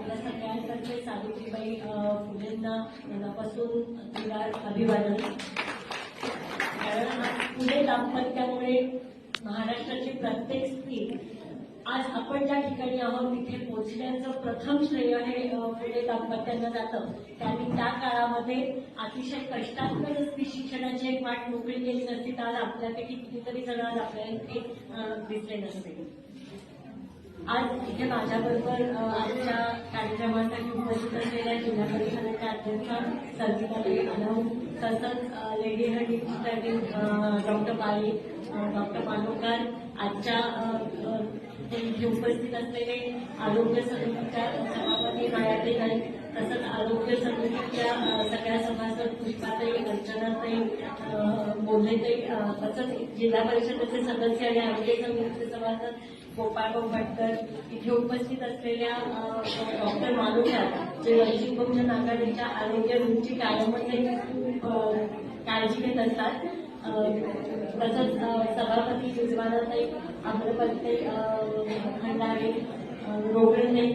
आपल्या सगळ्यांतर्फे सावित्रीबाई फुलेंना मनापासून तिला अभिवादन. कारण आज फुले दाम्पत्यामुळे महाराष्ट्राची प्रत्येक स्त्री आज आपण ज्या ठिकाणी आहोत तिथे पोहोचण्याचं प्रथम श्रेय हे अ, फुले दाम्पत्यांना जातं. त्यांनी त्या काळामध्ये अतिशय कष्टात्मक असती शिक्षणाची एक वाट मोकळी केली नसती तर आज आपल्यापैकी कितीतरी जण आज आपल्याला इथे दिसले नसते. आज इथे माझ्याबरोबर आजच्या कार्यक्रमासाठी उपस्थित असलेल्या जिल्हा परिषदेच्या अध्यक्षा संगीताताई अनव तसंच लेडी हडी डॉक्टर पाली डॉक्टर पानोकर आजच्या इथे उपस्थित असलेले आरोग्य समितीच्या सभापती मायाताई नाईक तसंच आरोग्य समितीच्या सगळ्या सभासद पुष्पाताई अर्चनाताई अ, तसंच जिल्हा परिषदेचे सदस्य आणि आरोग्य समितीचे सभासद गोपाळ भटकर इथे उपस्थित असलेल्या डॉक्टर मालुकर जे वंचित बहुजन आघाडीच्या आरोग्य रूमची कायममध्ये काळजी घेत असतात. तसंच सभापती रिजवानाताई आम्रपत्ते खंडारे रोगणताई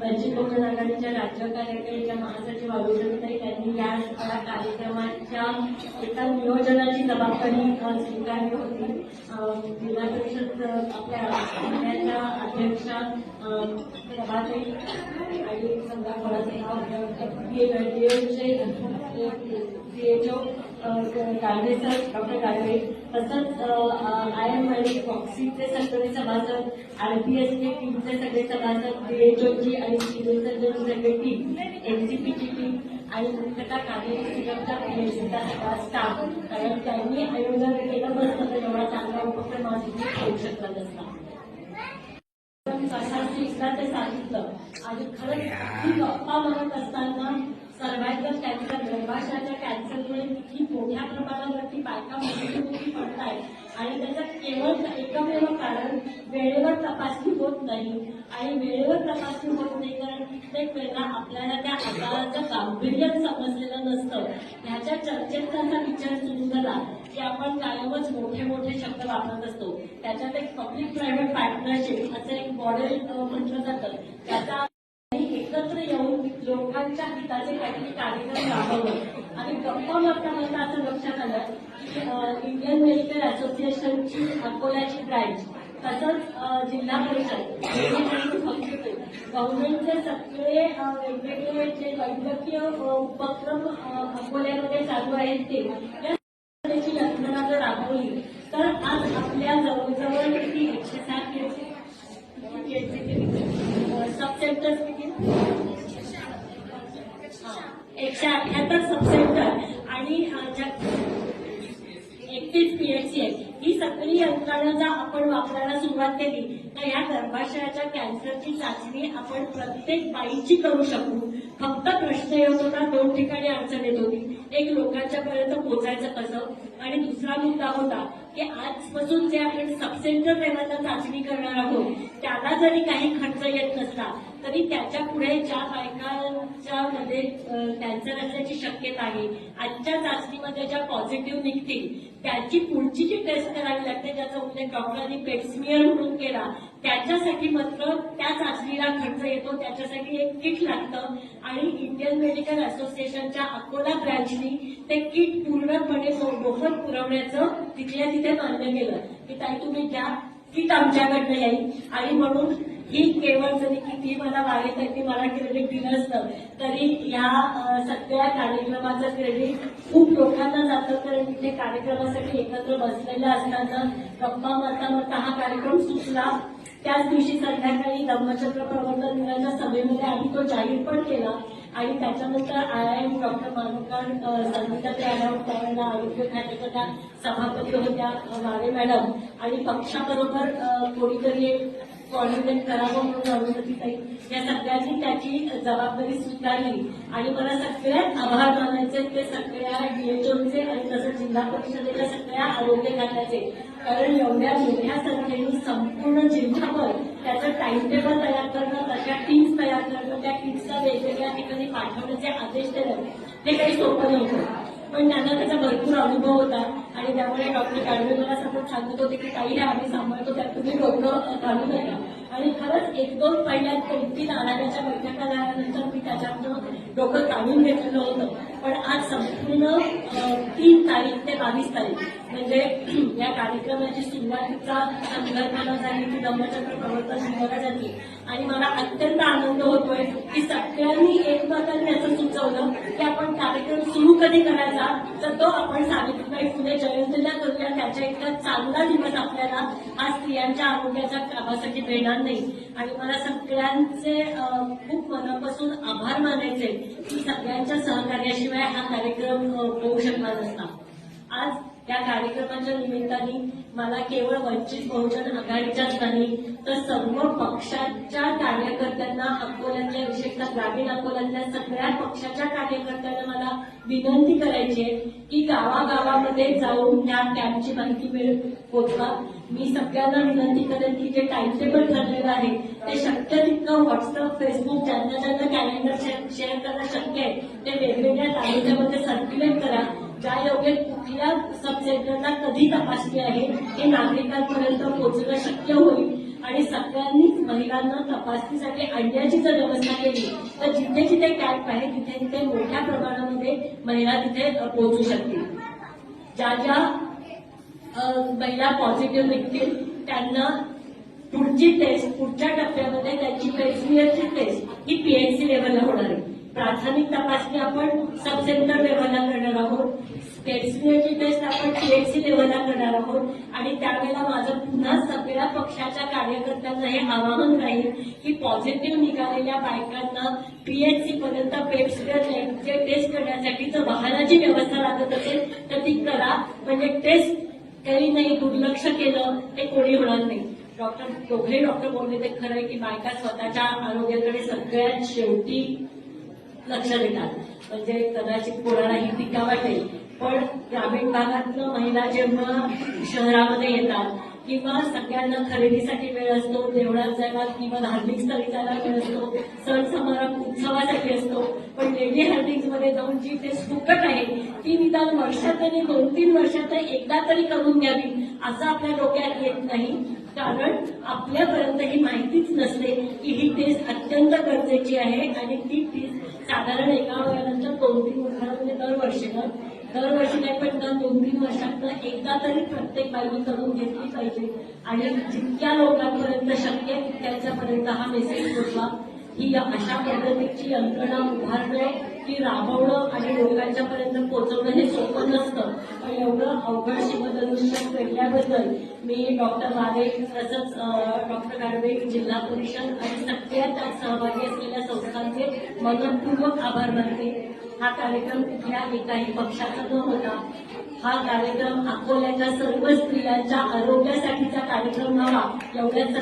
वंचित बहुजन आघाडीच्या राज्य कार्यकारिणीच्या महासचिव अभिजिताई त्यांनी या कार्यक्रमाच्या एका नियोजनाची जबाबदारी स्वीकारली होती. जिल्हा परिषद आपल्या जिल्ह्याच्या अध्यक्षा अ, प्रभाताई आणि समजा कोणाचे CHO Gadve sir doctor Gadve तसंच आय एम आणि फॉक्सीचे सगळे सभासद आर पी आरपीएसचे टीमचे सगळे सभासद डीएचओची आणि सिव्हिल सर्जनची सगळी टीम एनसीपीची टीम आणि मुख्यतः कार्यकारी निगमच्या पीएचसीचा सगळा स्टाफ. कारण त्यांनी आयोजन केलं नसतं तर एवढा चांगला उपक्रम आज होऊ शकला नसता. कशाची एकदा ते सांगितलं आणि खरंच ही गप्पा म्हणत असताना सर्वायकल कॅन्सर गर्भाशयाच्या कॅन्सरमुळे किती मोठ्या प्रमाणावरती बायका मृत्युमुखी पडतायत. आणि त्याचं केवळ एकमेव कारण वेळेवर तपासणी होत नाही. आणि वेळेवर तपासणी होत नाही कारण कित्येक वेळेला आपल्याला त्या आजाराचं गांभीर्य समजलेलं नसतं. ह्याच्या चर्चेत त्याचा विचार सुरू झाला की आपण कायमच मोठे मोठे शब्द वापरत असतो. त्याच्यात एक पब्लिक प्रायव्हेट पार्टनरशिप असं एक मॉडेल म्हटलं जातं. त्याचा लोकांच्या हिताचे काहीतरी कार्यक्रम राबवलं आणि गप्पा मारता मारता असं लक्षात आलं की इंडियन मेडिकल असोसिएशनची अकोल्याची ब्रँच तसंच जिल्हा परिषद गव्हर्नमेंटचे सगळे वेगवेगळे जे वैद्यकीय उपक्रम अकोल्यामध्ये चालू आहेत ते याची यंत्रणा जर राबवली तर आज आपल्या जवळजवळ किती एकशे साठ सब सेंटर्स किती हा, एकशे सब सेंटर आणि एकतीस पीएचसी ही सगळी यंत्रणा जर आपण वापरायला सुरुवात केली तर या गर्भाशयाच्या कॅन्सरची चाचणी आपण प्रत्येक बाईची करू शकू. फक्त प्रश्न येत होता दोन ठिकाणी अडचण येत होती. एक लोकांच्या पर्यंत पोहोचायचं कसं? आणि दुसरा मुद्दा होता की आजपासून जे आपण सबसेंटर लेवलला चाचणी करणार आहोत त्याला जरी काही खर्च येत नसला तरी त्याच्या पुढे ज्या बायकांच्या मध्ये कॅन्सर असल्याची शक्यता आहे. आजच्या चाचणीमध्ये ज्या पॉझिटिव्ह निघतील त्याची पुढची जी टेस्ट करावी लागते ज्याचा उल्लेख डॉक्टरांनी पेटस्मिअर म्हणून केला त्याच्यासाठी मात्र त्या चाचणीला खर्च येतो. त्याच्यासाठी एक किट लागतं. आणि इंडियन मेडिकल असोसिएशनच्या अकोला ब्रँचनी ते किट पूर्णपणे मोफत पुरवण्याचं तिथल्या तिथे मान्य केलं. की ताई तुम्ही घ्या हीच आमच्याकडनं येईल आणि म्हणून ही केवळ जरी किती मला वागेल ती मला क्रेडिट दिलं असतं तरी या सगळ्या कार्यक्रमाचं क्रेडिट खूप लोकांना जातं. कारण तिथे कार्यक्रमासाठी एकत्र बसलेलं असताना गप्पा मारता मारता हा कार्यक्रम सुचला त्याच दिवशी संध्याकाळी धम्मचक्र प्रवर्तन दिनाच्या सभेमध्ये आम्ही तो जाहीर पण केला. आणि त्याच्यानंतर I I M doctor Manukar Sangeeta madam त्यावेळेला आरोग्य खात्याच्या त्या सभापती होत्या अ, माने मॅडम. आणि पक्षाबरोबर कोणीतरी एक कॉर्डिनेट करावं म्हणून अनुमतीताई या सगळ्यांनी त्याची जबाबदारी स्वीकारली. आणि मला सगळ्यात आभार मानायचे ते सगळ्या डीएचओचे आणि तसंच जिल्हा परिषदेच्या सगळ्या आरोग्य खात्याचे. कारण एवढ्या मोठ्या संख्येने संपूर्ण जिल्हाभर त्याचं टाइम टेबल तयार करणं तशा टीम्स तयार करणं त्या टीम्सला वेगवेगळ्या ठिकाणी पाठवण्याचे आदेश देणं हे काही सोपं नव्हतं. पण त्यांना त्याचा भरपूर अनुभव होता. आणि त्यामुळे डॉक्टर काळवे मला सांगत होते की काही नाही आम्ही सांभाळतो त्यात तुम्ही डोकं घालू नका आणि खरंच एक दोन पहिल्या दोन तीन आढाव्याच्या बैठका झाल्यानंतर मी त्याच्यातनं डोकं काढून घेतलेलं होतं. पण आज संपूर्ण तीन तारीख ते बावीस तारीख म्हणजे या कार्यक्रमाची सुरुवातीचा संकल्पना झाली की धम्मचक्र प्रवर्तन विभागासाठी आणि मला अत्यंत आनंद होतोय की सगळ्यांनी एकमताने असं सुचवलं की आपण कार्यक्रम सुरू कधी करायचा तर तो आपण सावित्रीबाई फुले जयंतीला करूया. त्याच्या इतका चांगला दिवस आपल्याला आज स्त्रियांच्या आरोग्याच्या कामासाठी मिळणार नाही. आणि मला सगळ्यांचे खूप मनापासून आभार मानायचे की सगळ्यांच्या सहकार्याशिवाय हा कार्यक्रम होऊ शकणार नसता आज या कार्यक्रमाच्या निमित्ताने मला केवळ वंचित बहुजन आघाडीच्याच नाही तर सर्व पक्षाच्या कार्यकर्त्यांना अकोल्यातल्या विशेषतः ग्रामीण अकोल्यातल्या सगळ्या पक्षाच्या कार्यकर्त्यांना मला विनंती करायची आहे की गावागावामध्ये जाऊन या कॅम्पची माहिती मिळ पोचवा. मी सगळ्यांना विनंती करेन की जे टाइम टेबल ठरलेलं आहे ते शक्य तितकं व्हॉट्सअप फेसबुक ज्यांना ज्यांना कॅलेंडर शेअर करणं शक्य आहे ते वेगवेगळ्या तालुक्यामध्ये सर्क्युलेट करा. ज्या योग्य कुठल्या सब सेंटरला कधी तपासणी आहे हे नागरिकांपर्यंत पोहोचणं शक्य होईल. आणि सगळ्यांनीच महिलांना तपासणीसाठी आणण्याची जर व्यवस्था केली तर जिथे जिथे कॅम्प आहे तिथे तिथे मोठ्या प्रमाणामध्ये महिला तिथे पोहोचू शकतील. ज्या ज्या महिला पॉझिटिव्ह निघतील त्यांना पुढची टेस्ट पुढच्या टप्प्यामध्ये त्यांची पेसमियरची टेस्ट ही पीएचसी लेवलला होणार आहे. प्राथमिक तपासणी आपण सब सेंटर लेव्हलला करणार आहोत. पेसमियरची टेस्ट आपण पीएचसी लेव्हलला करणार आहोत. आणि त्यावेळेला माझं पुन्हा सगळ्या पक्षाच्या कार्यकर्त्यांना हे आवाहन राहील की पॉझिटिव्ह निघालेल्या बायकांना पीएचसी पर्यंत पेप्समियरचे टेस्ट करण्यासाठी जर वाहनाची व्यवस्था लागत असेल तर ती करा. म्हणजे टेस्ट तरी नाही दुर्लक्ष केलं ते कोणी होणार नाही. डॉक्टर दोघे डॉक्टर बोलले ते खरं आहे की बायका स्वतःच्या आरोग्याकडे सगळ्यात शेवटी लक्ष देतात म्हणजे कदाचित कोणालाही टीका वाटेल. पण ग्रामीण भागातलं महिला जेव्हा शहरामध्ये येतात किंवा सगळ्यांना खरेदीसाठी वेळ असतो देवळात जायला किंवा धार्मिक स्थळी जायला वेळ असतो सण समारंभ उत्सवासाठी असतो पण लेडी हार्डिंगमध्ये जाऊन जी ते फुकट आहे ती निदान वर्षात आणि दोन तीन वर्षात एकदा तरी करून घ्यावी असं आपल्या डोक्यात येत नाही. कारण आपल्यापर्यंत ही माहितीच नसते की ही टेस्ट अत्यंत गरजेची आहे आणि ती टेस्ट साधारण एका वयानंतर दोन तीन वर्षांमध्ये म्हणजे दरवर्षी ना दरवर्षी नाही पण दर दोन तीन वर्षात एकदा तरी प्रत्येक बाईने करून घेतली पाहिजे. आणि जितक्या लोकांपर्यंत शक्य तितक्याच्यापर्यंत हा मेसेज पोचवा ही अशा पद्धतीची यंत्रणा उभारणं ती राबवणं आणि लोकांच्या पर्यंत पोहोचवणं हे सोपं नसतं. पण एवढं अवघड शिवधनुष्य केल्याबद्दल मी डॉक्टर वारे तसंच डॉक्टर गाडवे जिल्हा परिषद आणि सगळ्या त्यात सहभागी मनपूर्वक आभार मानते. हा कार्यक्रम कुठल्या एकाही पक्षाचा न होता हा कार्यक्रम अकोल्याच्या सर्व स्त्रियांच्या आरोग्यासाठीचा कार्यक्रम व्हावा एवढ्याच